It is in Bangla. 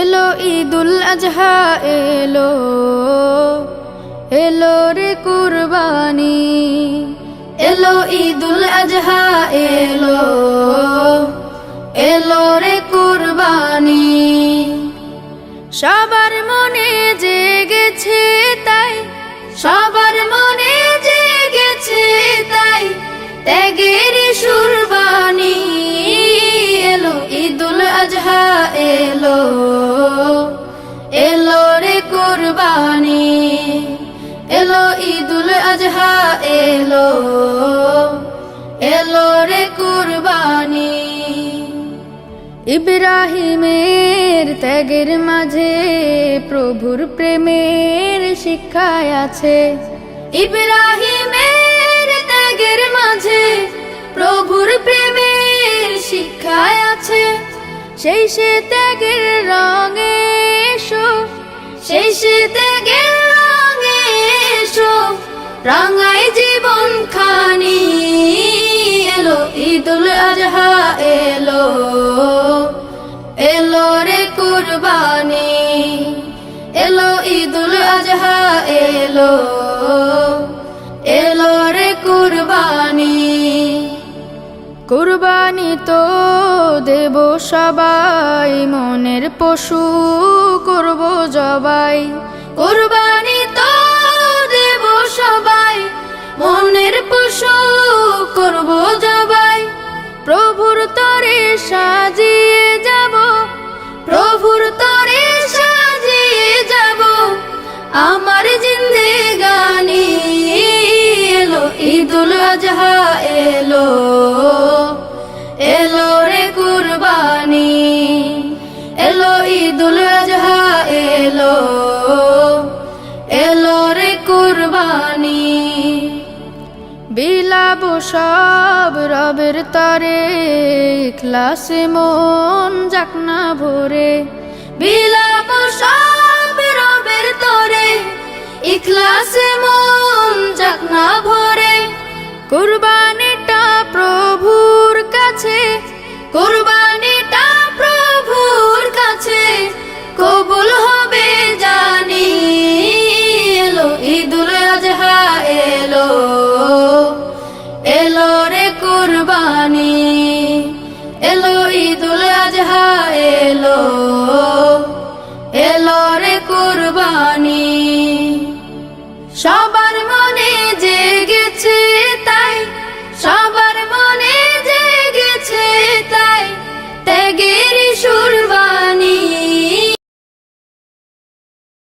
এলো ঈদুল আজহা, এলো এলো রে কুরবানি। এলো ঈদুল আজহা, এলো এলো রে কুরবানি। সবার মনে জেগেছে তাই, সবার মনে জেগেছে তাই, ত্যাগের সুরবানি ঈদুল এলো এলো রে কুরবানি, এলো ঈদুল আজহা এলো এলো রে কুরবানি। ইব্রাহিমের ত্যাগের মাঝে প্রভুর প্রেমের শিক্ষায় আছে। ইব্রাহিমের ত্যাগের মাঝে প্রভুর প্রেমের শিক্ষায় আছে সেই সে ত্যাগের রঙে এসো, সেই সে ত্যাগের রঙে এসো রাঙাই জীবন খানি এলো, ঈদুল আজহা এলো এলো রে কুরবানি, এলো ঈদুল আজহা এলো। কুরবানি তো দেব সবাই, মনের পশু করব জবাই। কুরবানি তো দেব সবাই, মনের পশু করব জবাই। প্রভুর তরে সাজিয়ে যাব, প্রভুর তরে সাজিয়ে যাব। আমার জিন্দেগানি এলো ঈদুল আজহা এলো। ঈদুল আজহা এলো এলো রে কুরবানি। বিলাব সব রবের তরে, ক্লাসে মন যাক না ভরে। বিলাব সব রবের তরে ইখলাসে মন যাক না ভরে। কুরবানিটা প্রভুর কাছে কুরবানিটা কুরবানি